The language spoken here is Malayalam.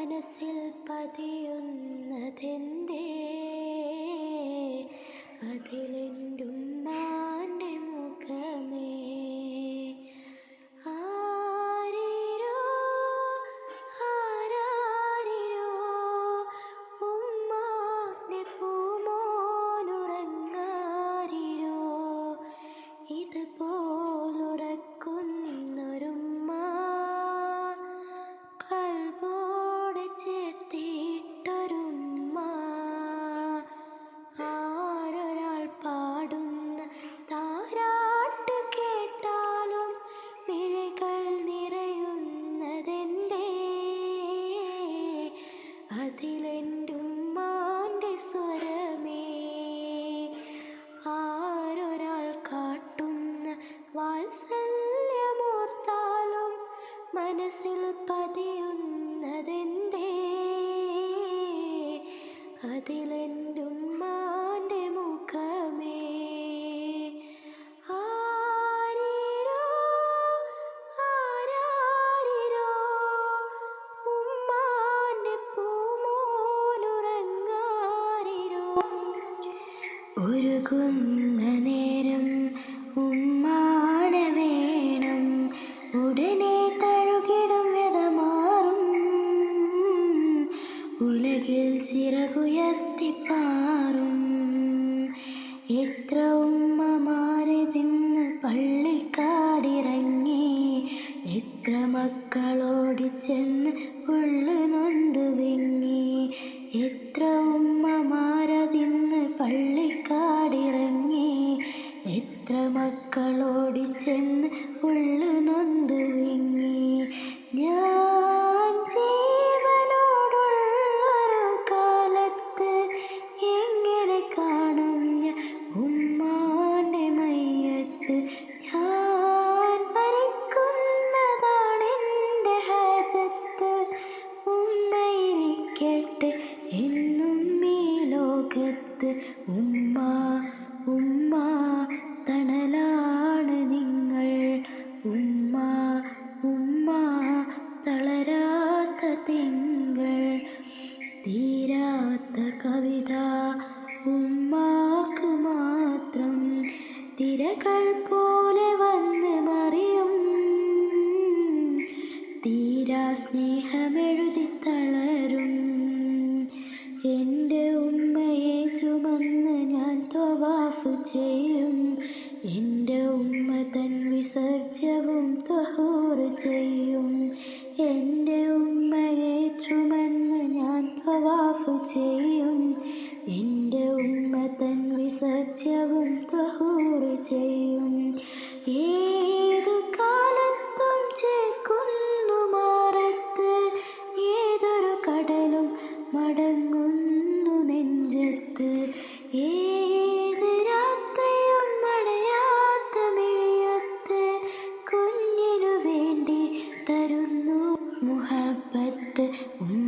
മനസ്സിൽ പതിയുന്നതെന്തേ? അതിൽ മനസ്സിൽ പതിയുന്നതെന്തേ? അതിലെന്റുമ്മാന്റെ മുഖമേ. ഒരുകുന്ന നേരം ഉലകിൽ ചിറകുയർത്തിപ്പാറും എത്ര ഉമ്മമാരെ തിന്ന് പള്ളിക്കാടിറങ്ങി. എത്ര മക്കളോടി മക്കളോടിച്ചെന്ന് ഉള്ളു നൊന്തു വിങ്ങി. എത്ര ഉമ്മമാരതിന്ന് പള്ളിക്കാടിറങ്ങി. എത്ര മക്കളോടി മക്കളോടിച്ചെന്ന് ഉള്ളു നൊന്തു എന്നും ഈ ലോകത്ത് ഉമ്മ ഉമ്മ തണലാണ് നിങ്ങൾ. ഉമ്മ ഉമ്മ തളരാത്ത തിങ്കൾ. തീരാത്ത കവിത ഉമ്മാക്ക് മാത്രം. തിരകൾ പോലെ വന്ന് മറിയും. തീരാ സ്നേഹമെഴുതി തളരും. എന്റെ ഉമ്മയെ ചുമന്ന് ഞാൻ തൊവാഫ് ചെയ്യും. എന്റെ ഉമ്മ തൻ വിസർജ്യവും ത്വഹൂർ ചെയ്യും. എന്റെ ഉമ്മയെ ചുമന്ന് ഞാൻ തൊവാഫ് ചെയ്യും. എന്റെ ഉമ്മ തൻ വിസർജ്യവും ത്വഹൂർ ചെയ്യും. ഏതു un